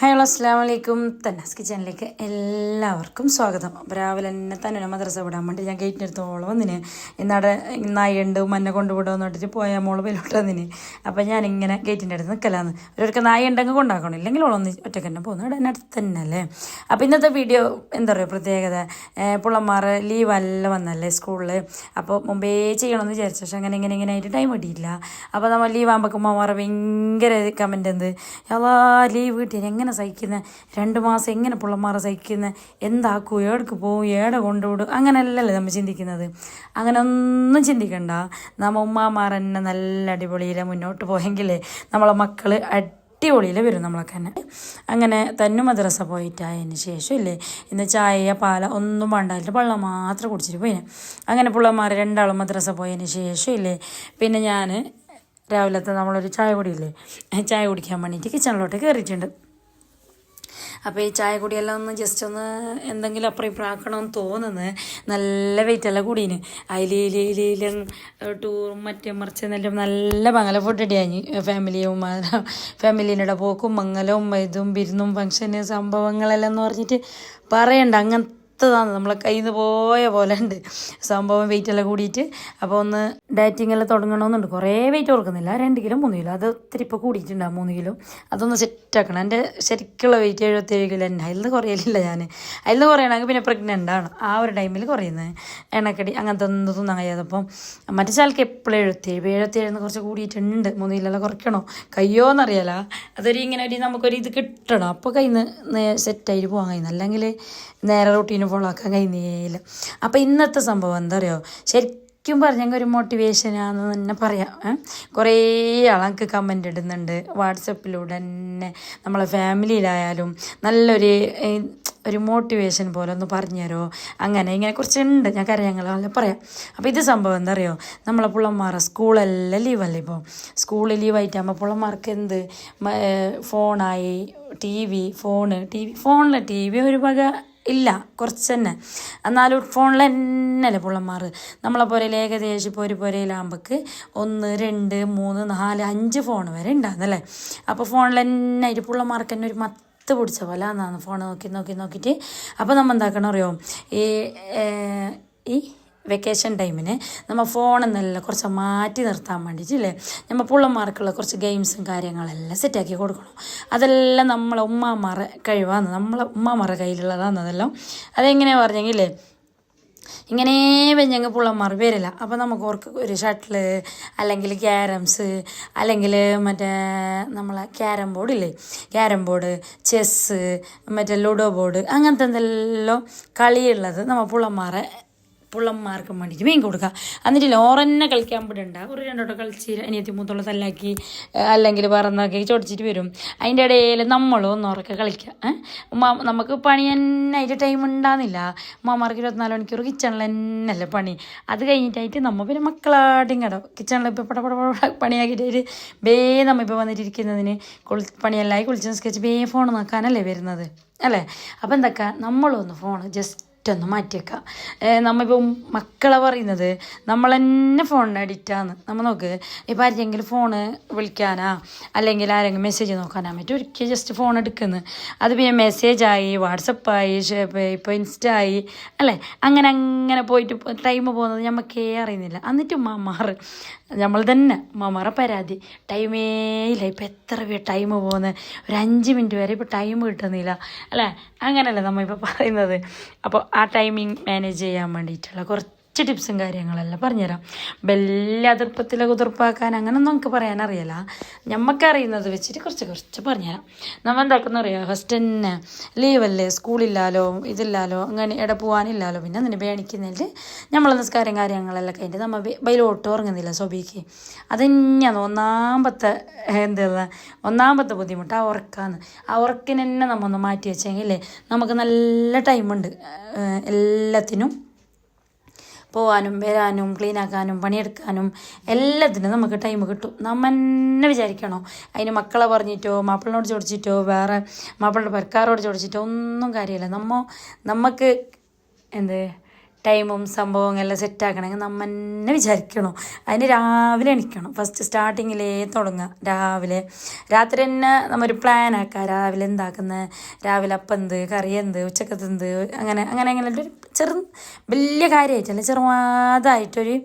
Hello അസ്സാം വലൈക്കും തന്നാസ് കിച്ചണിലേക്ക് എല്ലാവർക്കും സ്വാഗതം. രാവിലെ തന്നെ തന്നെ മദ്രസ വിടാൻ വേണ്ടി ഞാൻ ഗേറ്റിന്റെ അടുത്തോളം വന്നിന്. ഇന്നവിടെ നായുണ്ട് മന്നെ കൊണ്ടുവിടുമെന്ന് പറഞ്ഞിട്ട് പോയാൽ മോൾ വെയിലോട്ട് അപ്പോൾ ഞാനിങ്ങനെ ഗേറ്റിന്റെ അടുത്ത് നിൽക്കലാന്ന് ഒരൊക്കെ നായ ഉണ്ടെങ്കിൽ കൊണ്ടാക്കണം ഇല്ലെങ്കിൽ ഓളൊന്ന് ഒറ്റയ്ക്ക് തന്നെ പോകുന്നു ഇവിടെ എന്റെ അടുത്ത് തന്നെ അല്ലേ? അപ്പോൾ ഇന്നത്തെ വീഡിയോ എന്താ പറയുക പ്രത്യേകത? ലീവ് അല്ല വന്നല്ലേ സ്കൂളിൽ അപ്പോൾ മുമ്പേ ചെയ്യണമെന്ന് വിചാരിച്ചു. പക്ഷെ അങ്ങനെ ഇങ്ങനെ ഇങ്ങനെ ആയിട്ട് ടൈം കിട്ടിയില്ല അപ്പോൾ നമ്മൾ ലീവ് ആകുമ്പോൾ ഉമ്മമാരെ ഭയങ്കര കമന്റ് എന്ത്? എല്ലാ ലീവ് കിട്ടിയ എങ്ങനെ സഹിക്കുന്നത് രണ്ട് മാസം എങ്ങനെ പിള്ളമാർ സഹിക്കുന്നത് എന്താക്കും? ഏടക്ക് പോവും ഏടെ കൊണ്ടുവിടും. അങ്ങനെയല്ലല്ലേ നമ്മൾ ചിന്തിക്കുന്നത്. അങ്ങനെ ഒന്നും ചിന്തിക്കണ്ട. നമ്മ ഉമ്മാമാർ തന്നെ നല്ല അടിപൊളിയിൽ മുന്നോട്ട് പോയെങ്കിലേ നമ്മളെ മക്കൾ അടിപൊളിയിൽ വരും നമ്മളൊക്കെ തന്നെ. അങ്ങനെ തന്നെ മദ്രസ പോയിട്ടായതിന് ശേഷം ഇല്ലേ? ഇന്ന് ചായ പാല ഒന്നും വേണ്ടായിട്ട് വെള്ളം മാത്രം കുടിച്ചിട്ട് പോയിന്. അങ്ങനെ പിള്ളമാർ രണ്ടാളും മദ്രസ പോയതിന് ശേഷം ഇല്ലേ? പിന്നെ ഞാൻ രാവിലത്തെ നമ്മളൊരു ചായ കുടിയില്ലേ ചായ കുടിക്കാൻ വേണ്ടിയിട്ട് കിച്ചണിലോട്ട് കയറിയിട്ടുണ്ട് അപ്പോൾ ഈ ചായ കുടിയെല്ലാം ഒന്ന് ജസ്റ്റ് ഒന്ന് എന്തെങ്കിലും അപ്പുറം ഇപ്പുറം ആക്കണമെന്ന് തോന്നുന്നത് നല്ല വെയിറ്റെല്ലാം കൂടീന് അതിലേലും ടൂറും മറ്റേ മറിച്ച് എന്നെല്ലാം നല്ല മംഗല ഫുഡ് അടിയാഞ്ഞ് ഫാമിലിയും ഫാമിലീന്റെ പോക്കും മംഗലവും ഇതും വിരുന്നും ഫംഗ്ഷന് സംഭവങ്ങളെല്ലാം എന്ന് പറഞ്ഞിട്ട് പറയണ്ട. അങ്ങനത്തെ താണ് നമ്മളെ കയ്യിൽ നിന്ന് പോയ പോലെ ഉണ്ട് സംഭവം വെയിറ്റ് എല്ലാം കൂടിയിട്ട്. അപ്പോൾ ഒന്ന് ഡയറ്റിംഗ് എല്ലാം തുടങ്ങണമെന്നുണ്ട്. കുറേ വെയിറ്റ് ഓർക്കുന്നില്ല രണ്ട് കിലോ മൂന്ന് കിലോ അത് ഒത്തിരി ഇപ്പോൾ കൂടിയിട്ടുണ്ടാകും മൂന്ന് കിലോ അതൊന്ന് സെറ്റ് ആക്കണം. എന്റെ ശരിക്കുള്ള വെയിറ്റ് എഴുപത്തേഴ് കിലോ തന്നെ. അതിൽ നിന്ന് കുറയലില്ല ഞാൻ അതിൽ നിന്ന് കുറയണമെങ്കിൽ പിന്നെ പ്രഗ്നന്റ് ആണ്. ആ ഒരു ടൈമിൽ കുറയുന്നത്. എണ്ണക്കടി അങ്ങനത്തെ ഒന്നും തിന്നാൻ കഴിയാതെ. അപ്പം മറ്റേ ചാൽക്ക് എപ്പോഴും എഴുപത്തേഴ്. എന്ന് കുറച്ച് കൂടിയിട്ടുണ്ട്. മൂന്ന് കിലോ എല്ലാം കുറയ്ക്കണോ? കയ്യോ എന്നറിയാല അതൊരു ഇങ്ങനെ ഒരു നമുക്കൊരു ഇത് കിട്ടണം. അപ്പോൾ കയ്യിൽ നിന്ന് സെറ്റായിട്ട് പോകാൻ കഴിയുന്നു അല്ലെങ്കിൽ നേരെ റൂട്ടീന് ഫോളോ ആക്കാൻ അപ്പോൾ ഇന്നത്തെ സംഭവം എന്താ പറയുക ശരിക്കും പറഞ്ഞെങ്കിൽ ഒരു മോട്ടിവേഷനാന്ന് തന്നെ പറയാം. കുറേ ആൾക്ക് കമന്റ് ഇടുന്നുണ്ട്. വാട്സപ്പിലൂടെ തന്നെ നമ്മളെ ഫാമിലിയിലായാലും നല്ലൊരു ഒരു മോട്ടിവേഷൻ പോലെ ഒന്ന് പറഞ്ഞു തരുമോ അങ്ങനെ ഇങ്ങനെ കുറച്ചുണ്ട്. ഞാൻ കാര്യങ്ങളെല്ലാം പറയാം. അപ്പോൾ ഇത് സംഭവം എന്താ അറിയോ നമ്മളെ പിള്ളമാരെ സ്കൂളെല്ലാം ലീവല്ലേ ഇപ്പോൾ സ്കൂളിൽ ലീവായിട്ടാകുമ്പോൾ പിള്ളമാർക്ക് എന്ത്? ഫോണായി T V phone. T V ഫോണിലെ ടി വി ഒരു വക ഇല്ല കുറച്ച് തന്നെ എന്നാലും ഫോണിൽ തന്നെയല്ലേ പുള്ളന്മാർ നമ്മളെ പോലെ ഏകദേശം ഇപ്പോൾ ഒരു പുരയിലാകുമ്പോൾക്ക് ഒന്ന് രണ്ട് മൂന്ന് നാല് അഞ്ച് ഫോൺ വരെ ഉണ്ടാകുന്നല്ലേ അപ്പോൾ ഫോണിൽ തന്നെ ആയിട്ട് പുള്ളന്മാർക്ക് തന്നെ ഒരു മത്ത് പിടിച്ച പോലെ എന്നാണ് ഫോൺ നോക്കി നോക്കി നോക്കിയിട്ട്. അപ്പോൾ നമ്മൾ എന്താക്കണം അറിയോ ഈ ഈ വെക്കേഷൻ ടൈമിന് നമ്മൾ ഫോണിൽ നിന്നെല്ലാം കുറച്ച് മാറ്റി നിർത്താൻ വേണ്ടിയിട്ട് അല്ലേ നമ്മൾ പുള്ളന്മാർക്കുള്ള കുറച്ച് ഗെയിംസും കാര്യങ്ങളെല്ലാം സെറ്റാക്കി കൊടുക്കണം. അതെല്ലാം നമ്മളെ ഉമ്മാമാരെ കഴിവാണ്. നമ്മളെ ഉമ്മാമാരെ കയ്യിലുള്ളതാണ് അതെല്ലാം. അതെങ്ങനെ പറഞ്ഞെങ്കിലേ ഇങ്ങനെ വെഞ്ഞങ്ങ് പുള്ളന്മാർ വരില്ല. അപ്പോൾ നമുക്ക് ഓർക്ക് ഒരു ഷട്ടിൽ അല്ലെങ്കിൽ ക്യാരംസ് അല്ലെങ്കിൽ മറ്റേ നമ്മളെ ക്യാരം ബോർഡ് ഇല്ലേ? ക്യാരം ബോർഡ് ചെസ്സ് മറ്റേ ലുഡോ ബോർഡ് അങ്ങനത്തെ എന്തെല്ലാം കളിയുള്ളത് നമ്മൾ പുള്ളന്മാരെ പുള്ളന്മാർക്ക് വേണ്ടിയിട്ട് മീൻ കൊടുക്കുക എന്നിട്ട് ലോറന്നെ കളിക്കാൻ വിടണ്ട. ഒരു രണ്ടോട്ടം കളിച്ച് അനിയത്തി മൂത്തോളം തല്ലാക്കി അല്ലെങ്കിൽ പറന്നൊക്കെ ചൊടിച്ചിട്ട് വരും. അതിന്റെ ഇടയിൽ നമ്മളും ഒന്നോറൊക്കെ കളിക്കുക നമുക്ക് പണി തന്നെ അതിന്റെ ടൈം ഉണ്ടാകുന്നില്ല ഉമ്മമാർക്ക് ഇരുപത്തിനാല് മണിക്കൂർ കിച്ചണിൽ തന്നെയല്ലേ പണി. അത് കഴിഞ്ഞിട്ടായിട്ട് നമ്മൾ പിന്നെ മക്കളാട്ടും കട കിച്ചണിൽ ഇപ്പോൾ പട പട പട പണിയാക്കിയിട്ട് ബേ നമ്മ ഇപ്പോൾ വന്നിട്ടിരിക്കുന്നതിന് കുളി പണിയെല്ലാം കുളിച്ച് സ്കെച്ച് ബേ ഫോൺ നോക്കാനല്ലേ വരുന്നത്. അല്ലേ? അപ്പം എന്തൊക്കെ? നമ്മളൊന്ന് ഫോൺ ജസ്റ്റ് ഒന്ന് മാറ്റിയേക്കാം. നമ്മളിപ്പം മക്കളെ പറയുന്നത് നമ്മൾ തന്നെ ഫോണിന് അഡിക്റ്റാന്ന് നമ്മൾ നോക്ക് ഇപ്പോൾ ആരെങ്കിലും ഫോണ് വിളിക്കാനാ അല്ലെങ്കിൽ ആരെങ്കിലും മെസ്സേജ് നോക്കാനാ പറ്റും. ഒരിക്കൽ ജസ്റ്റ് ഫോൺ എടുക്കുന്നു. അത് പിന്നെ മെസ്സേജായി വാട്സപ്പായി ഇപ്പോൾ ഇൻസ്റ്റ ആയി അല്ലേ? അങ്ങനെ അങ്ങനെ പോയിട്ട് ടൈം പോകുന്നത് നമുക്കേ അറിയുന്നില്ല. എന്നിട്ട് മാമാറ് നമ്മൾ തന്നെ മാമാറെ പരാതി. ടൈമേ ഇല്ല ഇപ്പം എത്ര ടൈം പോകുന്നത് ഒരു അഞ്ച് മിനിറ്റ് വരെ ഇപ്പോൾ ടൈം കിട്ടുന്നില്ല. അല്ലേ? അങ്ങനെയല്ലേ നമ്മളിപ്പോൾ പറയുന്നത്. അപ്പോൾ ആ ടൈമിങ് മാനേജ് ചെയ്യാൻ വേണ്ടിയിട്ടുള്ള കുറച്ച് ടിപ്സും കാര്യങ്ങളെല്ലാം പറഞ്ഞുതരാം. വലിയ അതിർപ്പത്തിലെ കുതിർപ്പാക്കാൻ അങ്ങനെ നമുക്ക് പറയാൻ അറിയില്ല ഞമ്മക്കറിയുന്നത് വെച്ചിട്ട് കുറച്ച് കുറച്ച് പറഞ്ഞുതരാം. നമ്മൾ എന്താക്കുന്ന അറിയാം ഫസ്റ്റ് തന്നെ ലീവല്ലേ സ്കൂളില്ലാലോ ഇതില്ലാലോ അങ്ങനെ ഇട പോകാനില്ലാലോ പിന്നെ അതിന് വേണിക്കുന്നതിൽ നമ്മൾ നിസ്കാരം കാര്യങ്ങളെല്ലാം കഴിഞ്ഞിട്ട് നമ്മൾ ബൈലോട്ട് ഉറങ്ങുന്നില്ല സ്വബിക്ക് അത് തന്നെയാണ് ഒന്നാമത്തെ എന്താ ഒന്നാമത്തെ ബുദ്ധിമുട്ട് ആ ഉറക്കാന്ന്. ആ ഉറക്കിനെ തന്നെ നമ്മൊന്ന് മാറ്റി വെച്ചെങ്കിൽ നമുക്ക് നല്ല ടൈമുണ്ട് എല്ലാത്തിനും പോവാനും വരാനും ക്ലീൻ ആക്കാനും പണിയെടുക്കാനും എല്ലാത്തിനും നമുക്ക് ടൈം കിട്ടും. നമ്മൾ തന്നെ വിചാരിക്കണോ? അതിന് മക്കളെ പറഞ്ഞിട്ടോ മാപ്പിളിനോട് ചോദിച്ചിട്ടോ വേറെ മാപ്പിളുടെ പെരക്കാരോട് ചോദിച്ചിട്ടോ ഒന്നും കാര്യമില്ല. നമ്മ നമുക്ക് എന്ത്? ടൈമും സംഭവവും എല്ലാം സെറ്റാക്കണമെങ്കിൽ നമ്മൾ തന്നെ വിചാരിക്കണം. അതിന് രാവിലെ എണിക്കണം. ഫസ്റ്റ് സ്റ്റാർട്ടിങ്ങിലേ തുടങ്ങുക. രാവിലെ. രാത്രി തന്നെ നമ്മൊരു പ്ലാൻ ആക്കുക. രാവിലെ എന്താക്കുന്നത് രാവിലെ അപ്പം എന്ത്? കറി എന്ത്? ഉച്ചക്കത്ത് എന്ത്? അങ്ങനെ അങ്ങനെ അങ്ങനെ ഒരു ചെറു വലിയ കാര്യമായിട്ടല്ല ചെറുതായിട്ടൊരു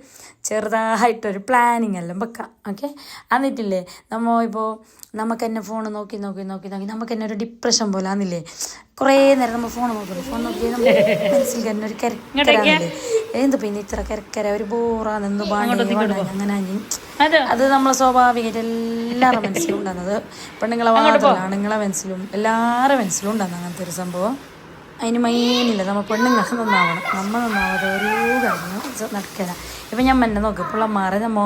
ചെറുതായിട്ടൊരു പ്ലാനിങ് എല്ലാം വെക്കാം. ഓക്കെ എന്നിട്ടില്ലേ നമ്മൾ ഇപ്പോൾ നമുക്ക് തന്നെ ഫോൺ നോക്കി നോക്കി നോക്കി നോക്കി നമുക്ക് തന്നെ ഒരു ഡിപ്രഷൻ പോലെ ആന്നില്ലേ? കുറേ നേരം നമ്മൾ ഫോൺ നോക്കുന്നു. ഫോൺ നോക്കി നമ്മൾ മനസ്സിൽ തന്നെ ഒരു കരക്കരാന്നില്ലേ എന്ത് പിന്നെ ഇത്ര കരക്കര ഒരു ബോറാന്ന് എന്ത് പാണി അങ്ങനെ അത്. നമ്മളെ സ്വാഭാവികമായിട്ട് എല്ലാവരുടെ മനസ്സിലും ഉണ്ടാകുന്നത് പെണ്ണുങ്ങളെ മാത്രമല്ല ആണുങ്ങളെ മനസ്സിലും എല്ലാവരുടെ മനസ്സിലും ഉണ്ടാകുന്ന അങ്ങനത്തെ ഒരു സംഭവം. അതിന് മെയിനില്ല നമ്മൾ പെണ്ണുങ്ങൾ നന്നാവണം. നമ്മൾ നന്നാവാതെ ഓരോ കാര്യങ്ങളും നടക്കില്ല ഇപ്പം ഞാൻ മന്നെ നോക്ക് പിള്ളമാരെ നമ്മ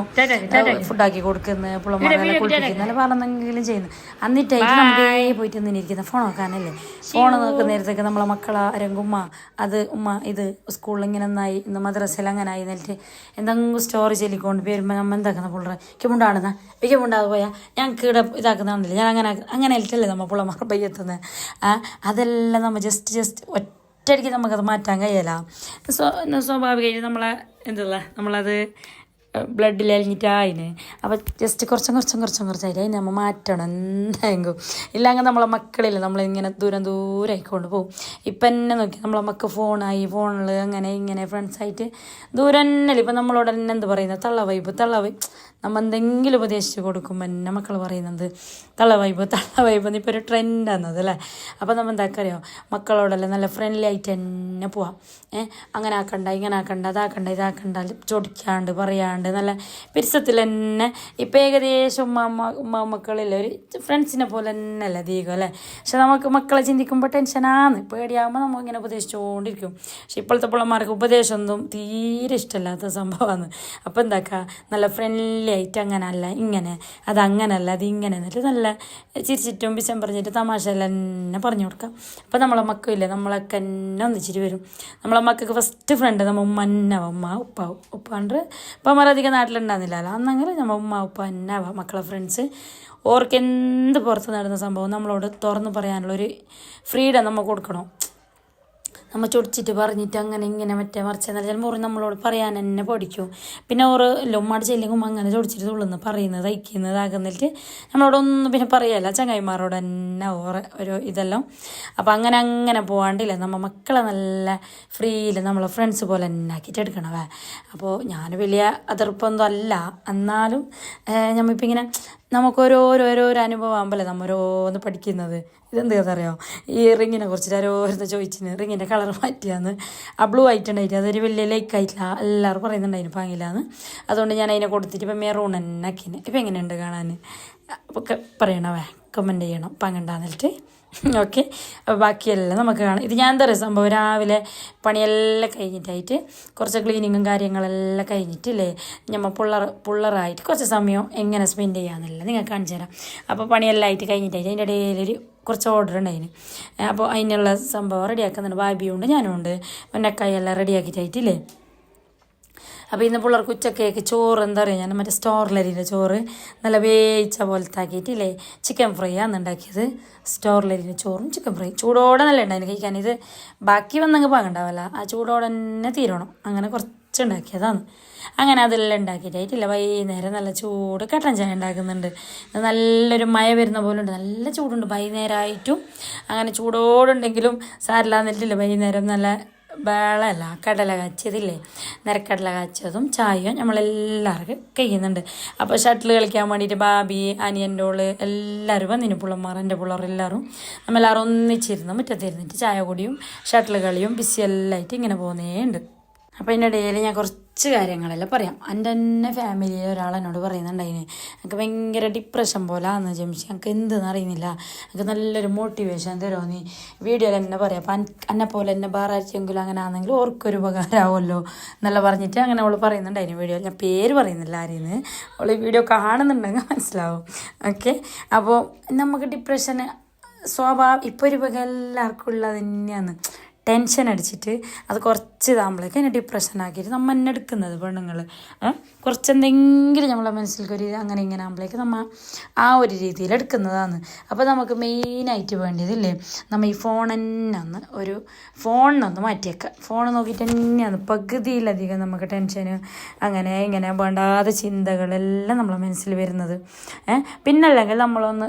ഫുഡാക്കി കൊടുക്കുന്ന പിള്ളമാരെ കുളിപ്പിക്കുന്ന അല്ല പറഞ്ഞെങ്കിലും ചെയ്യുന്നു. എന്നിട്ടായിട്ട് നമുക്ക് പോയിട്ട് നിന്നിരിക്കുന്ന ഫോൺ നോക്കാനല്ലേ? ഫോൺ നോക്കുന്ന നേരത്തേക്ക് നമ്മളെ മക്കളെ ആരെങ്കിലും ഉമ്മ അത് ഉമ്മ ഇത് സ്കൂളിൽ ഇങ്ങനെ ഒന്നായി ഇന്ന് മദ്രസയിൽ അങ്ങനെ ആയി എന്നിട്ട് എന്തെങ്കിലും സ്റ്റോറി ചൊല്ലിക്കൊണ്ട് വരുമ്പോൾ നമ്മ എന്താക്കുന്ന പിള്ളേർ കിമുണ്ടാണെന്ന ഇക്കുമുണ്ടാതെ പോയാൽ ഞങ്ങൾക്ക് ഇവിടെ ഇതാക്കുന്നതാണല്ലേ ഞാൻ അങ്ങനെ അങ്ങനെ അല്ലേ നമ്മൾ പുള്ളമാർ പയ്യെത്തുന്നത് അതെല്ലാം നമ്മൾ ജസ്റ്റ് ജസ്റ്റ് ഒറ്റയടിക്ക് നമുക്കത് മാറ്റാൻ കഴിയല സ്വ സ്വാഭാവികമായിട്ട് നമ്മളെ എന്തല്ല? നമ്മളത് ബ്ലഡിൽ അലിഞ്ഞിട്ടായിന് അപ്പോൾ ജസ്റ്റ് കുറച്ചും കുറച്ചും കുറച്ചും കുറച്ചായിട്ട് അതിന് നമ്മൾ മാറ്റണം എന്തായെങ്കിലും ഇല്ലെങ്കിൽ നമ്മളെ മക്കളില്ല നമ്മളിങ്ങനെ ദൂരം ദൂരം ആയിക്കൊണ്ട് പോകും ഇപ്പം തന്നെ നോക്കി നമ്മളെ മക്കൾ ഫോണായി ഫോണിൽ അങ്ങനെ ഇങ്ങനെ ഫ്രണ്ട്സായിട്ട് ദൂരം തന്നെ ഇപ്പം നമ്മളോട് തന്നെ എന്ത് പറയുന്നത് തള്ള വൈബ് തള്ള വൈബ് നമ്മൾ എന്തെങ്കിലും ഉപദേശിച്ച് കൊടുക്കുമ്പോൾ എന്റെ മക്കൾ പറയുന്നത് തള്ളവൈബ് വൈബ് തള്ള വൈബ് എന്നിപ്പോൾ ഒരു ആണത് അല്ലേ? അപ്പോൾ നമ്മൾ എന്താക്കുക അറിയോ മക്കളോടെല്ലാം നല്ല ഫ്രണ്ട്ലി ആയിട്ട് തന്നെ പോവാം. ഏ? അങ്ങനെ ആക്കണ്ട ഇങ്ങനെ ആക്കണ്ട അതാക്കണ്ട ഇതാക്കണ്ട ചൊടിക്കാണ്ട് പറയാണ്ട് നല്ല പിരിസത്തിൽ തന്നെ ഇപ്പം ഏകദേശം ഉമ്മ ഉമ്മ മക്കളില്ല ഒരു ഫ്രണ്ട്സിനെ പോലെ തന്നെ അല്ലേ അധികം അല്ലേ? പക്ഷെ നമുക്ക് മക്കളെ ചിന്തിക്കുമ്പോൾ ടെൻഷനാണ് പേടിയാകുമ്പോൾ നമ്മൾ ഇങ്ങനെ ഉപദേശിച്ചുകൊണ്ടിരിക്കും പക്ഷെ ഇപ്പോഴത്തെ പിള്ളമാർക്ക് ഉപദേശമൊന്നും തീരെ ഇഷ്ടമല്ലാത്ത സംഭവമാണ് അപ്പോൾ എന്താക്കുക നല്ല ഫ്രണ്ട്ലി ആയിട്ട് അങ്ങനെ അല്ല ഇങ്ങനെ. അത് അങ്ങനല്ല അത് ഇങ്ങനെ എന്നിട്ട് നല്ല ചിരിച്ചിട്ടും പിശം പറഞ്ഞിട്ട് തമാശ തന്നെ പറഞ്ഞു കൊടുക്കാം. അപ്പോൾ നമ്മളെ മക്കളില്ലേ നമ്മളൊക്കെ തന്നെ ഒന്നിച്ചിട്ട് വരും. നമ്മളെ മക്കൾക്ക് ഫസ്റ്റ് ഫ്രണ്ട് നമ്മൾ ഉമ്മ അന്നവ ഉമ്മ ഉപ്പാവും ഉപ്പാണ്ട് ഉപ്പമാർ അധികം നാട്ടിലുണ്ടാകുന്നില്ലല്ലോ അന്നങ്ങനെ നമ്മൾ ഉമ്മ ഉപ്പ അന്നവ മക്കളെ ഫ്രണ്ട്സ് ഓർക്ക് എന്ത് പുറത്ത് നടന്ന സംഭവം നമ്മളോട് തുറന്ന് പറയാനുള്ളൊരു ഫ്രീഡം നമ്മൾ കൊടുക്കണം. നമ്മൾ ചൊടിച്ചിട്ട് പറഞ്ഞിട്ട് അങ്ങനെ ഇങ്ങനെ മറ്റേ മറിച്ചെന്നാൽ ചിലപ്പോൾ ഓറ് നമ്മളോട് പറയാൻ തന്നെ പഠിക്കും പിന്നെ ഓറ് ലൊമ്മാട് ചെല്ലുമ്പോൾ അങ്ങനെ ചൊടിച്ചിട്ട് തുള്ളുന്നു പറയുന്നത് തയ്ക്കുന്നത് ആകുന്നിട്ട് നമ്മളോടൊന്നും പിന്നെ പറയല്ല. ചങ്ങായിമാരോട് തന്നെ ഓറ് ഒരു ഇതെല്ലാം. അപ്പം അങ്ങനെ അങ്ങനെ പോകാണ്ടില്ല നമ്മൾ മക്കളെ നല്ല ഫ്രീയിൽ നമ്മളെ ഫ്രണ്ട്സ് പോലെ തന്നെ ആക്കിയിട്ട് എടുക്കണവേ അപ്പോൾ ഞാൻ വലിയ അതിർപ്പൊന്നും അല്ല. എന്നാലും നമ്മളിപ്പോൾ ഇങ്ങനെ നമുക്ക് ഓരോരോരോരോ അനുഭവം ആകുമ്പോൾ നമ്മൾ ഓരോന്ന് പഠിക്കുന്നത്. ഇതെന്ത് കഥ അറിയോ ഈ റിങ്ങിനെ കുറിച്ചിട്ട് ആരോരുന്ന് ചോദിച്ചിന്. റിങ്ങിന്റെ കളർ മാറ്റിയാന്ന്. ആ ബ്ലൂ ആയിട്ടുണ്ടായിട്ട് അതൊരു വലിയ ലൈക്ക് ആയിട്ടില്ല. എല്ലാവരും പറയുന്നുണ്ടായിരുന്നു പാങ്ങില്ലാന്ന് അതുകൊണ്ട് ഞാൻ അതിനെ കൊടുത്തിട്ട് ഇപ്പം മെറൂൺ തന്നെ ആക്കിന് ഇപ്പം എങ്ങനെയുണ്ട് കാണാൻ? അപ്പോൾ പറയണവേ കമന്റ് ചെയ്യണം. പാങ്ങണ്ടാന്നിട്ട് ഓക്കെ. ബാക്കിയെല്ലാം നമുക്ക് കാണാം. ഇത് ഞാൻ എന്താ പറയുക സംഭവം രാവിലെ പണിയെല്ലാം കഴിഞ്ഞിട്ടായിട്ട് കുറച്ച് ക്ലീനിങ്ങും കാര്യങ്ങളെല്ലാം കഴിഞ്ഞിട്ടില്ലേ നമ്മൾ പുള്ളർ പുള്ളറായിട്ട് കുറച്ച് സമയം എങ്ങനെ സ്പെൻഡ് ചെയ്യാമെന്നില്ല നിങ്ങൾക്ക് കാണിച്ചു തരാം. അപ്പോൾ പണിയെല്ലാം ആയിട്ട് കഴിഞ്ഞിട്ടായിട്ട് അതിന്റെ ഇടയിലൊരു കുറച്ച് ഓർഡർ ഉണ്ടായിന്. അപ്പോൾ അതിനുള്ള സംഭവം റെഡിയാക്കുന്നുണ്ട് ബാബിയും ഉണ്ട് ഞാനും ഉണ്ട് മുന്നക്കായെല്ലാം റെഡിയാക്കിയിട്ടായിട്ടില്ലേ അപ്പോൾ ഇന്ന് പിള്ളേർക്ക് ഉച്ചക്കേക്ക് ചോറ് എന്താ പറയുക ഞാൻ മറ്റേ സ്റ്റോറിലരിയുടെ ചോറ് നല്ല വേവിച്ച പോലത്തെ ആക്കിയിട്ടില്ലേ ചിക്കൻ ഫ്രൈ ആണ് ഉണ്ടാക്കിയത് സ്റ്റോറിലരിയുടെ ചോറും ചിക്കൻ ഫ്രൈ. ചൂടോടെ നല്ല ഉണ്ടായിരുന്നു കഴിക്കാൻ. ഇത് ബാക്കി വന്നങ്ങ് പാകണ്ടാവല്ല. ആ ചൂടോടെ തന്നെ തീരണം. അങ്ങനെ കുറച്ച് ഉണ്ടാക്കിയതാണ് അങ്ങനെ അതെല്ലാം ഉണ്ടാക്കിയിട്ടായിട്ടില്ല വൈകുന്നേരം നല്ല ചൂട് കട്ടൻ ചായ ഉണ്ടാക്കുന്നുണ്ട് നല്ലൊരു മഴ വരുന്ന പോലെ ഉണ്ട് നല്ല ചൂടുണ്ട്. വൈകുന്നേരമായിട്ടും അങ്ങനെ ചൂടോടുണ്ടെങ്കിലും സാരില്ലാന്നിട്ടില്ല. വൈകുന്നേരം നല്ല വേളല്ല കടല കാച്ചിയതില്ലേ? നിരക്കടല കാച്ചതും ചായയും നമ്മളെല്ലാവർക്കും കഴിയുന്നുണ്ട്. അപ്പോൾ ഷട്ടിൽ കളിക്കാൻ വേണ്ടിയിട്ട് ബാബി അനിയന്റെ ഓൾ എല്ലാവരും വന്നിന് പിള്ളമാർ എന്റെ പിള്ളേർ എല്ലാവരും നമ്മളെല്ലാവരും ഒന്നിച്ചിരുന്ന് മുറ്റത്തിരുന്നിട്ട് ചായ കുടിയും ഷട്ടിൽ കളിയും ബിസി എല്ലായിട്ട് ഇങ്ങനെ പോകുന്നേ ഉണ്ട് അപ്പോൾ എന്റെ ഇടയിൽ ഞാൻ കുറച്ച് കാര്യങ്ങളെല്ലാം പറയാം. എന്റെ തന്നെ ഫാമിലിയിൽ ഒരാൾ എന്നോട് പറയുന്നുണ്ടായിന് എനിക്ക് ഭയങ്കര ഡിപ്രഷൻ പോലെ ആണെന്ന് ജംഷി എനിക്ക് എന്തെന്ന് അറിയുന്നില്ല. എനിക്ക് നല്ലൊരു മോട്ടിവേഷൻ തരുമോ നീ വീഡിയോയിൽ എന്നെ പറയാം. അപ്പം എന്നെ പോലെ എന്നെ ആർക്കെങ്കിലും അങ്ങനെ ആണെങ്കിൽ ഓർക്കൊരു ഉപകാരമാവുമല്ലോ എന്നല്ല പറഞ്ഞിട്ട് അങ്ങനെ അവൾ പറയുന്നുണ്ടായിരുന്നു വീഡിയോ ഞാൻ പേര് പറയുന്നില്ല ആരെയെന്ന് അവൾ വീഡിയോ കാണുന്നുണ്ടെങ്കിൽ മനസ്സിലാവും. ഓക്കെ അപ്പോൾ നമുക്ക് ഡിപ്രഷന് സ്വാഭാവം ഇപ്പോൾ ഒരു എല്ലാവർക്കും ഉള്ളത് തന്നെയാണ്. ടെൻഷൻ അടിച്ചിട്ട് അത് കുറച്ച് ഇതാകുമ്പോഴേക്ക് എന്നെ ഡിപ്രഷൻ ആക്കിയിട്ട് നമ്മൾ എന്നെ എടുക്കുന്നത് പെണ്ണുങ്ങൾ കുറച്ച് എന്തെങ്കിലും നമ്മളെ മനസ്സിലേക്ക് ഒരു അങ്ങനെ ഇങ്ങനെ ആകുമ്പോഴേക്ക് നമ്മൾ ആ ഒരു രീതിയിൽ എടുക്കുന്നതാണ്. അപ്പോൾ നമുക്ക് മെയിനായിട്ട് വേണ്ടിയതില്ലേ? നമ്മൾ ഈ ഫോൺ തന്നെ ഒന്ന് ഒരു ഫോണിനൊന്ന് മാറ്റിയേക്കുക ഫോൺ നോക്കിയിട്ട് തന്നെയാണ് പകുതിയിലധികം നമുക്ക് ടെൻഷന് അങ്ങനെ ഇങ്ങനെ വേണ്ടാതെ ചിന്തകളെല്ലാം നമ്മളെ മനസ്സിൽ വരുന്നത്. പിന്നെ പിന്നല്ലെങ്കിൽ നമ്മളൊന്ന്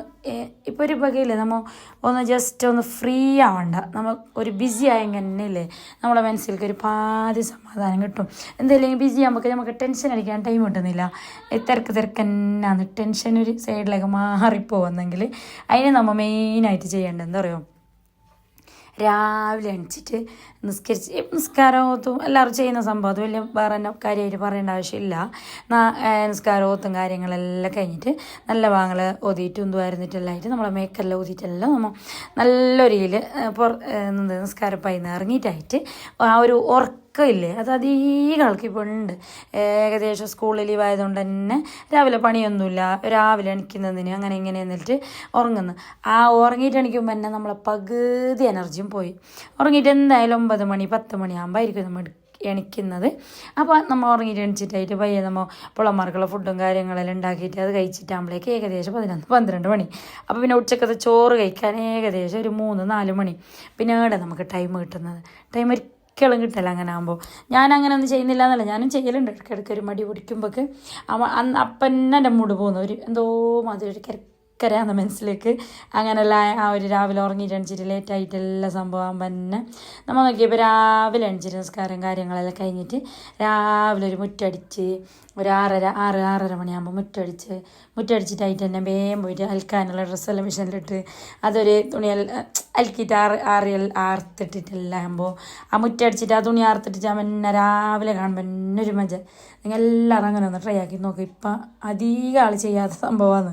ഇപ്പോൾ ഒരു വകയില്ലേ നമ്മൾ ഒന്ന് ജസ്റ്റ് ഒന്ന് ഫ്രീ ആവണ്ട. നമ്മൾ ഒരു ബിസി ആയെങ്കിൽ ഇല്ലേ നമ്മളെ മനസ്സിലേക്ക് ഒരു പാതി സമാധാനം കിട്ടും. എന്തെങ്കിലും ബിസി ആകുമ്പോൾ നമുക്ക് ടെൻഷൻ അടിക്കാൻ ടൈം കിട്ടുന്നില്ല. തിരക്ക് തിരക്ക് തന്നെയാണ്. ടെൻഷൻ ഒരു സൈഡിലേക്ക് മാറിപ്പോകുന്നെങ്കിൽ അതിന് നമ്മൾ മെയിനായിട്ട് ചെയ്യേണ്ടത് എന്താ പറയുക? രാവിലെ എണിച്ചിട്ട് നിസ്കരിച്ച് നിസ്കാരമോത്തും എല്ലാവരും ചെയ്യുന്ന സംഭവം അത് വലിയ വേറെ തന്നെ കാര്യമായിട്ട് പറയേണ്ട ആവശ്യമില്ല. നിസ്കാരോത്തും കാര്യങ്ങളെല്ലാം കഴിഞ്ഞിട്ട് നല്ല വാങ്ങൽ ഒതിയിട്ടും എന്തുമായിരുന്നിട്ടെല്ലാം ആയിട്ട് നമ്മളെ മേക്കെല്ലാം ഒതിയിട്ടെല്ലാം നമ്മൾ നല്ലൊരിയിൽ പുറ എന്ത് നിസ്കാരപ്പായി ഇറങ്ങിയിട്ടായിട്ട് ആ ഒരു ഉറക്കമില്ലേ അത് അധികം ആൾക്ക് ഉണ്ട് ഏകദേശം സ്കൂളിൽ ലീവ് ആയതുകൊണ്ട് തന്നെ രാവിലെ പണിയൊന്നുമില്ല. രാവിലെ എണിക്കുന്നതിന് അങ്ങനെ ഇങ്ങനെ എന്നിട്ട് ഉറങ്ങുന്നു. ആ ഉറങ്ങിയിട്ട് എണിക്കുമ്പോൾ തന്നെ നമ്മളെ പകുതി എനർജിയും പോയി. ഉറങ്ങിയിട്ട് എന്തായാലും ഒമ്പത് മണി പത്ത് മണിയാകുമ്പോൾ ആയിരിക്കും നമ്മൾ എണിക്കുന്നത്. അപ്പോൾ നമ്മൾ ഉറങ്ങിയിട്ട് എണിച്ചിട്ടായിട്ട് പയ്യെ നമ്മൾ പുളന്മാർക്കുള്ള ഫുഡും കാര്യങ്ങളെല്ലാം ഉണ്ടാക്കിയിട്ട് അത് കഴിച്ചിട്ടാകുമ്പോഴേക്ക് ഏകദേശം പതിനൊന്ന് പന്ത്രണ്ട് മണി. അപ്പോൾ പിന്നെ ഉച്ചക്കത്തെ ചോറ് കഴിക്കാൻ ഏകദേശം ഒരു മൂന്ന് നാല് മണി. പിന്നെ ഏടെ നമുക്ക് ടൈം കിട്ടുന്നത്? ടൈം ഒരിക്കലും കിട്ടില്ല അങ്ങനെ ആകുമ്പോൾ ഞാൻ അങ്ങനെ ഒന്നും ചെയ്യുന്നില്ല എന്നല്ല ഞാനും ചെയ്യലുണ്ട്. ഇടയ്ക്കിടയ്ക്ക് ഒരു മടി പിടിക്കുമ്പോഴേക്ക് അവ അന്ന് അപ്പം തന്നെ എന്റെ മൂട് പോകുന്നു ഒരു എന്തോ മാതിരി ഒരു കിരക്കരയാന്ന് മനസ്സിലേക്ക്. അങ്ങനെയുള്ള ആ ഒരു രാവിലെ ഉറങ്ങിയിട്ട് എണിച്ചിട്ട് ലേറ്റ് ആയിട്ട് എല്ലാ സംഭവം തന്നെ നമ്മൾ നോക്കിയപ്പോൾ രാവിലെ എണിച്ചിട്ട് നിസ്കാരം കാര്യങ്ങളെല്ലാം കഴിഞ്ഞിട്ട് രാവിലെ ഒരു മുറ്റടിച്ച് ഒരു ആറര ആറ് ആറര മണിയാകുമ്പോൾ മുറ്റടിച്ച് മുറ്റടിച്ചിട്ടായിട്ട് തന്നെ വേഗം പോയിട്ട് അൽക്കാനുള്ള ഡ്രസ്സെല്ലാം മെഷീനിലിട്ട് അതൊരു തുണിയൽ അലക്കിയിട്ട് ആറ് ആറിയൽ ആർത്തിട്ടിട്ടെല്ലാം ആകുമ്പോൾ ആ മുറ്റടിച്ചിട്ട് ആ തുണി ആർത്തിട്ട് പിന്നെ രാവിലെ കാണുമ്പോൾ തന്നെ ഒരു മജ. നിങ്ങൾ എല്ലാവരും അങ്ങനെ ഒന്ന് ട്രൈ ആക്കി നോക്കും. ഇപ്പം അധികം ആൾ ചെയ്യാത്ത സംഭവമാണ്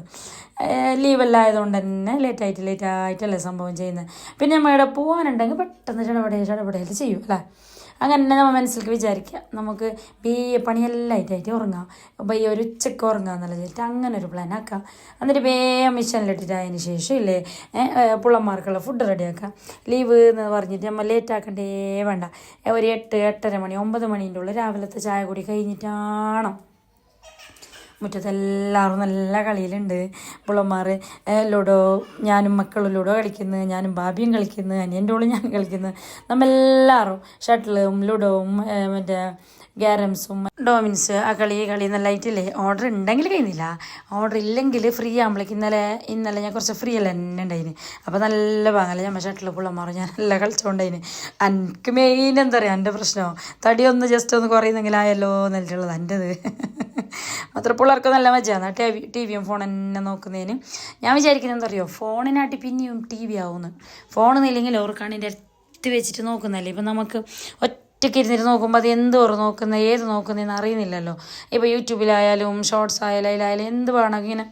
ലീവെല്ലാം ആയതുകൊണ്ട് തന്നെ ലേറ്റായിട്ട് ലേറ്റായിട്ടല്ലേ സംഭവം ചെയ്യുന്നത് പിന്നെ നമ്മൾ ഇവിടെ പോകാനുണ്ടെങ്കിൽ പെട്ടെന്ന് ചടപടയിൽ ചടപടയിൽ ചെയ്യും അല്ലേ? അങ്ങനെ തന്നെ നമ്മൾ മനസ്സിലേക്ക് വിചാരിക്കുക നമുക്ക് ഈ പണിയെല്ലാം ആയിട്ടായിട്ട് ഉറങ്ങാം. ബയ്യ ഒരു ഉച്ചയ്ക്ക് ഉറങ്ങാമെന്നുള്ള വിചാരിച്ചിട്ട് അങ്ങനെ ഒരു പ്ലാൻ ആക്കാം. എന്നിട്ട് വേഗം മിഷനിലിട്ടിട്ട് അതിന് ശേഷം ഇല്ലേ പുള്ളന്മാർക്കുള്ള ഫുഡ് റെഡിയാക്കാം ലീവ് എന്ന് പറഞ്ഞിട്ട് നമ്മൾ ലേറ്റ് ആക്കണ്ടേ വേണ്ട. ഒരു എട്ട് എട്ടര മണി ഒമ്പത് മണീന്റെ ഉള്ളിൽ രാവിലത്തെ ചായ കൂടി കഴിഞ്ഞിട്ടാണോ. മുറ്റത്തെല്ലാവരും നല്ല കളിയിലുണ്ട്. പുള്ളന്മാർ ലുഡോ ഞാനും മക്കളും ലുഡോ കളിക്കുന്നു ഞാനും ബാബിയും കളിക്കുന്നു അനിയന്റെ ഉള്ളിൽ ഞാൻ കളിക്കുന്നു. നമ്മെല്ലാവരും ഷട്ടിലും ലുഡോവും മറ്റേ ഗ്യാരംസും ഡോമിൻസ് ആ കളി കളി എന്നെല്ലാം ആയിട്ടില്ലേ ഓർഡർ ഉണ്ടെങ്കിൽ കഴിയുന്നില്ല ഓർഡർ ഇല്ലെങ്കിൽ ഫ്രീ ആകുമ്പോഴേക്ക് ഇന്നലെ ഇന്നലെ ഞാൻ കുറച്ച് ഫ്രീ അല്ല എന്നെ ഉണ്ടായിന്. അപ്പോൾ നല്ല വാങ്ങല ഞാൻ ഷട്ടിൽ പുള്ളമാറും ഞാൻ നല്ല കളിച്ചുകൊണ്ടായിന് എനിക്ക് മെയിൻ എന്താ പറയുക എന്റെ പ്രശ്നം? തടി ഒന്ന് ജസ്റ്റ് ഒന്ന് കുറയുന്നെങ്കിലായല്ലോ എന്നിട്ടുള്ളത് എന്റെത് മാത്രം പിള്ളേർക്ക് നല്ല മജയാണ് ടി വിയും ഫോൺ തന്നെ നോക്കുന്നതിന്. ഞാൻ വിചാരിക്കുന്നത് എന്താ പറയുക ഫോണിനാട്ടി പിന്നെയും ടി വി ആവുന്നു. ഫോണെന്നില്ലെങ്കിൽ ഓർക്കാണിന്റെ അടുത്ത് വെച്ചിട്ട് നോക്കുന്നല്ലേ ഇപ്പം നമുക്ക് ഒറ്റയ്ക്ക് ഇരുന്നിട്ട് നോക്കുമ്പോൾ അത് എന്ത് നോക്കുന്നത് ഏത് നോക്കുന്നതെന്ന് അറിയുന്നില്ലല്ലോ. ഇപ്പോൾ യൂട്യൂബിലായാലും ഷോർട്സ് ആയാലും അതിലായാലും എന്ത് വേണമെങ്കിൽ ഇങ്ങനെ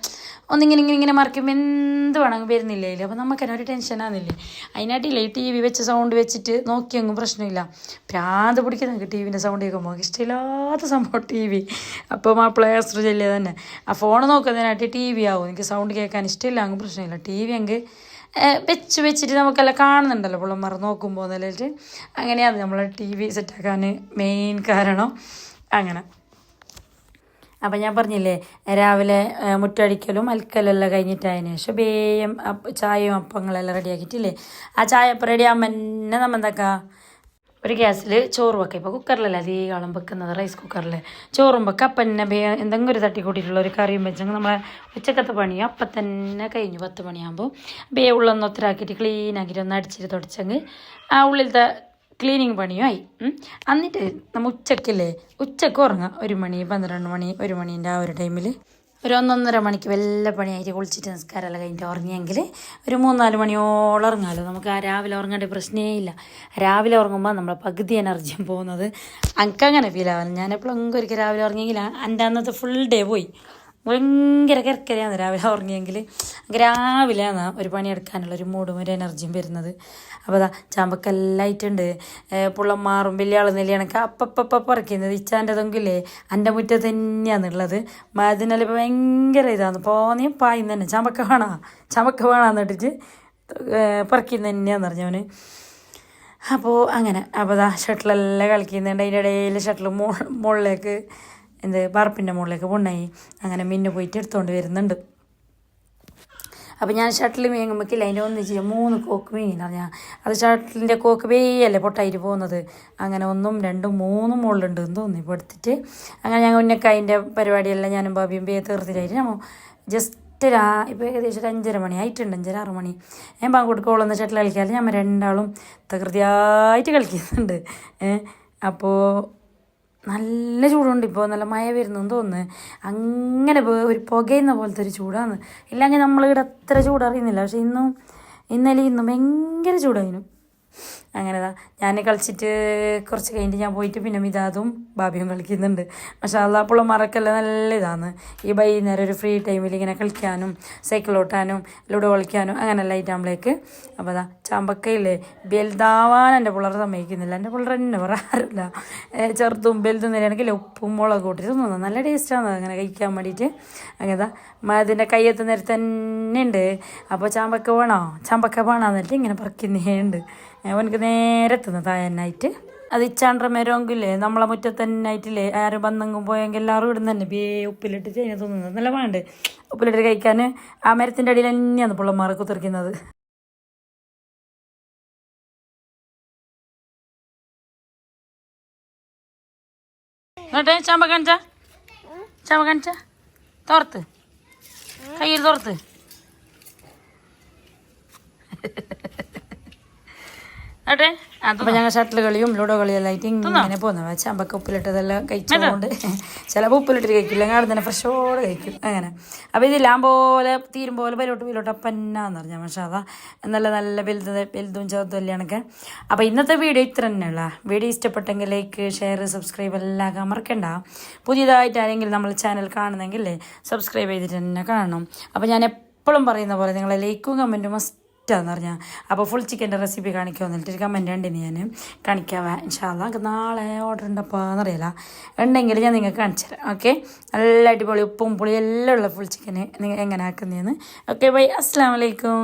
ഒന്നിങ്ങനെ ഇങ്ങനെ ഇങ്ങനെ മറിക്കുമ്പോൾ എന്ത് വേണമെങ്കിൽ വരുന്നില്ലേ അപ്പോൾ നമുക്ക് തന്നെ ഒരു ടെൻഷനാകുന്നില്ലേ അതിനായിട്ടില്ലേ ടി വി വെച്ച് സൗണ്ട് വെച്ചിട്ട് നോക്കിയെങ്കിൽ പ്രശ്നമില്ല. പ്രാന്ത് പിടിക്കുന്ന ടി വിന്റെ സൗണ്ട് കേൾക്കുമ്പോൾ ഇഷ്ടമില്ലാത്ത സംഭവം ടി വി അപ്പം ആ പ്ലേസ്റ്റർ ചെല്ലിയ തന്നെ. ആ ഫോൺ നോക്കുന്നതിനായിട്ട് ടി വി ആവും. എനിക്ക് സൗണ്ട് കേൾക്കാൻ ഇഷ്ടമില്ല അങ്ങ് പ്രശ്നമില്ല. ടി വി എങ്കിൽ വെച്ച് വെച്ചിട്ട് നമുക്കെല്ലാം കാണുന്നുണ്ടല്ലോ. പിള്ളമാർ നോക്കുമ്പോൾ നിലയിട്ട് അങ്ങനെയാണ് നമ്മൾ ടി വി സെറ്റാക്കാൻ മെയിൻ കാരണം. അങ്ങനെ. അപ്പം ഞാൻ പറഞ്ഞില്ലേ രാവിലെ മുറ്റടിക്കലും അൽക്കലെല്ലാം കഴിഞ്ഞിട്ടതിന് ശേഷം അപ്പ ചായയും അപ്പങ്ങളെല്ലാം റെഡിയാക്കിയിട്ടില്ലേ ആ ചായ അപ്പം റെഡിയാകുമ്പോൾ തന്നെ നമ്മൾ എന്താക്കുക ഒരു ഗ്യാസിൽ ചോറ് വെക്കുക ഇപ്പോൾ കുക്കറിലല്ലേ അധികം വെക്കുന്നത്? റൈസ് കുക്കറിൽ ചോറും വെക്കുക അപ്പം തന്നെ ബേ എന്തെങ്കിലും ഒരു തട്ടിക്കൂട്ടിയിട്ടുള്ള ഒരു കറിയും വെച്ചെങ്കിൽ നമ്മളെ ഉച്ചക്കത്തെ പണി അപ്പം തന്നെ കഴിഞ്ഞു. പത്ത് മണിയാകുമ്പോൾ ബേ ഉള്ളൊന്ന് ഒത്തിരാക്കിയിട്ട് ക്ലീൻ ആക്കിയിട്ട് ഒന്ന് അടിച്ചിട്ട് തുടച്ചെങ്കിൽ ആ ഉള്ളിലത്തെ ക്ലീനിങ് പണിയുമായി. എന്നിട്ട് നമ്മൾ ഉച്ചക്കില്ലേ? ഉച്ചയ്ക്ക് ഉറങ്ങാം. ഒരു മണി പന്ത്രണ്ട് മണി ഒരു മണീന്റെ ആ ഒരു ടൈമിൽ ഒരു ഒന്നൊന്നര മണിക്ക് വല്ല പണിയായിട്ട് കുളിച്ചിട്ട് നിസ്കാരമല്ല കഴിഞ്ഞിട്ട് ഉറങ്ങിയെങ്കിൽ ഒരു മൂന്നാൽ മണിയോളം ഉറങ്ങാമല്ലോ നമുക്ക് ആ രാവിലെ ഉറങ്ങേണ്ട പ്രശ്നമേ ഇല്ല. രാവിലെ ഉറങ്ങുമ്പോൾ നമ്മളെ പകുതി എനർജിയും പോകുന്നത്. എനിക്കങ്ങനെ ഫീൽ ആവാൻ ഞാൻ എപ്പോഴും രാവിലെ ഉറങ്ങിയെങ്കിൽ എന്റെ അന്നത്തെ ഫുൾ ഡേ പോയി. ഭയങ്കര കിരക്കരയാണ് രാവിലെ ഉറങ്ങിയെങ്കിൽ രാവിലെയാണ് ഒരു പണിയെടുക്കാനുള്ള ഒരു മൂടും ഒരു എനർജിയും വരുന്നത്. അപ്പോൾ അതാ ചാമ്പക്കെല്ലാം ആയിട്ടുണ്ട് പുള്ളന്മാറും വലിയ ആൾ നെല്ലിയണക്ക് അപ്പപ്പപ്പ പറിക്കുന്നത്. ഇച്ചാന്റെതെങ്കിലേ എന്റെ മുറ്റത്ത് തന്നെയാണുള്ളത് മതിനാൽ ഭയങ്കര ഇതാണ്. പോന്നെയും പായും തന്നെ. ചാമ്പക്ക വേണോ? ചാമ്പക്ക വേണമെന്ന് ഇട്ടിട്ട് പറിക്കുന്ന തന്നെയാന്ന് പറഞ്ഞവന്. അപ്പോൾ അങ്ങനെ. അപ്പോൾ ദാ ഷട്ടിലെല്ലാം കളിക്കുന്നുണ്ട്. അതിന്റെ ഇടയിൽ ഷട്ടിൽ മുകളിലേക്ക് എന്ത് പറപ്പിന്റെ മുകളിലേക്ക് പൊണ്ണായി. അങ്ങനെ മിന്നു പോയിട്ട് എടുത്തുകൊണ്ട് വരുന്നുണ്ട്. അപ്പോൾ ഞാൻ ഷട്ടിൽ മീങ്ങുമ്പോഴേക്കില്ല അതിന്റെ ഒന്നിച്ച് മൂന്ന് കോക്ക് മീങ്ങിന് ഞാൻ അത് ഷട്ടിലിന്റെ കോക്ക് വേയല്ലേ പൊട്ടായിട്ട് പോകുന്നത്. അങ്ങനെ ഒന്നും രണ്ടും മൂന്നും മുകളിലുണ്ട് എന്ന് തോന്നി. ഇപ്പോൾ എടുത്തിട്ട് അങ്ങനെ ഞങ്ങൾ ഉന്നക്ക അതിന്റെ പരിപാടിയെല്ലാം ഞാനും ബാബിയും ബേ തീർത്തിട്ടായിട്ട് നമ്മൾ ജസ്റ്റ് രാ ഇപ്പോൾ ഏകദേശം ഒരു അഞ്ചര മണി ആയിട്ടുണ്ട് അഞ്ചര ആറ് മണി. ഞാൻ പാങ്കോട്ട് കൊടുക്കോളുന്ന ഷട്ടിൽ കളിക്കാതെ ഞമ്മ രണ്ടാളും തകൃതിയായിട്ട് കളിക്കുന്നുണ്ട്. അപ്പോൾ നല്ല ചൂടുണ്ട് ഇപ്പോൾ. നല്ല മഴ വരുന്നു തോന്നുന്നു. അങ്ങനെ ഒരു പുകയുന്ന പോലത്തെ ഒരു ചൂടാണ്. ഇല്ലെങ്കിൽ നമ്മളിവിടെ അത്ര ചൂടറിയുന്നില്ല. പക്ഷെ ഇന്നും ഇന്നലെ ഇന്നും ഭയങ്കര ചൂടായിരുന്നു. അങ്ങനെതാ. ഞാൻ കളിച്ചിട്ട് കുറച്ച് കഴിഞ്ഞിട്ട് ഞാൻ പോയിട്ട് പിന്നെ മിതാദും ബാബിയും കളിക്കുന്നുണ്ട്. പക്ഷേ അല്ല മറക്കെല്ലാം നല്ല ഇതാണ്. ഈ വൈകുന്നേരം ഒരു ഫ്രീ ടൈമിൽ ഇങ്ങനെ കളിക്കാനും സൈക്കിൾ ഓട്ടാനും ലുഡോ കളിക്കാനും അങ്ങനെല്ലാം ആയിട്ടാകുമ്പോഴേക്ക് അപ്പോൾ അതാ ചാമ്പക്കയില്ലേ? ബെൽതാവാൻ എന്റെ പിള്ളേർ സമ്മതിക്കുന്നില്ല. എന്റെ പിള്ളേർ തന്നെ പറയാറില്ല ചെറുതും ബെൽതും നിലയാണെങ്കിൽ ഉപ്പും മുളക് കൂട്ടിട്ട് തിന്നുന്നത്. നല്ല ടേസ്റ്റാണ് അങ്ങനെ കഴിക്കാൻ വേണ്ടിയിട്ട്. അങ്ങനെ അതിന്റെ കയ്യെത്ത് നേരത്തെ തന്നെ ഉണ്ട് അപ്പോൾ ചാമ്പക്ക വേണോ? ചാമ്പക്ക വേണമെന്നിട്ട് ഇങ്ങനെ പറിക്കുന്നേ ഉണ്ട് അവനക്ക് നേരെ എത്തുന്നു തായനായിട്ട് അത് ഇച്ചാണ്ട മരോങ്കില്ലേ നമ്മളെ മുറ്റത്തന്നായിട്ടില്ലേ ആരും വന്നെങ്കും പോയെങ്കിൽ എല്ലാവരും ഇടുന്ന തന്നെ ബേ ഉപ്പിലിട്ടിട്ട് അതിനെ നല്ല വേണ്ട ഉപ്പിലിട്ട് കഴിക്കാൻ ആ മരത്തിന്റെ അടിയിൽ തന്നെയാണ് പിള്ളമാർ കുത്തിറിക്കുന്നത് എന്നിട്ട് ചാമ്പ കാണിച്ച? ചാമ്പ കാണിച്ച? തോർത്ത്. കയ്യിൽ അപ്പോൾ ഞങ്ങൾ ഷട്ടിൽ കളിയും ലൂഡോ കളിയെല്ലാം ആയിട്ട് ഇങ്ങനെ പോകുന്നത് ചമ്പക്ക ഉപ്പിലിട്ടതെല്ലാം കഴിച്ചുകൊണ്ട് ചിലപ്പോൾ ഉപ്പിലിട്ട് കഴിക്കില്ല. ഞങ്ങൾ തന്നെ ഫ്രഷോടെ കഴിക്കും. അങ്ങനെ. അപ്പോൾ ഇതെല്ലാം പോലെ തീരും പോലെ വലോട്ട് വീലോട്ട് അപ്പന്നാന്ന് പറഞ്ഞാൽ പക്ഷേ അതാ നല്ല നല്ല വലുത് വലുതും ചെറുതും എല്ലാം അപ്പോൾ ഇന്നത്തെ വീഡിയോ ഇത്ര തന്നെയുള്ള വീഡിയോ ഇഷ്ടപ്പെട്ടെങ്കിൽ ലൈക്ക് ഷെയർ സബ്സ്ക്രൈബ് എല്ലാം മറക്കണ്ട. പുതിയതായിട്ട് ആരെങ്കിലും നമ്മൾ ചാനൽ കാണുന്നെങ്കിൽ സബ്സ്ക്രൈബ് ചെയ്തിട്ട് തന്നെ കാണണം. അപ്പോൾ ഞാൻ എപ്പോഴും പറയുന്ന പോലെ നിങ്ങളെ ലൈക്കും കമന്റും മസ്റ്റ് ഇഷ്ടമാണെന്ന് പറഞ്ഞാൽ അപ്പോൾ ഫുൾ ചിക്കന്റെ റെസിപ്പി കാണിക്കുമോ എന്നിട്ട് കമന്റ് ഉണ്ട് ഞാൻ കാണിക്കാം ഇൻഷാല്ല നമുക്ക് നാളെ ഓർഡർ ഉണ്ടപ്പോൾ എന്നറിയില്ല ഉണ്ടെങ്കിൽ ഞാൻ നിങ്ങൾക്ക് കാണിച്ചു തരാം. ഓക്കെ നല്ല അടിപൊളി ഉപ്പും പുളിയും എല്ലാം ഉള്ള ഫുൾ ചിക്കൻ നിങ്ങൾ എങ്ങനെ ആക്കുന്നതെന്ന് ഓക്കെ ബൈ അസ്സാം വലൈക്കും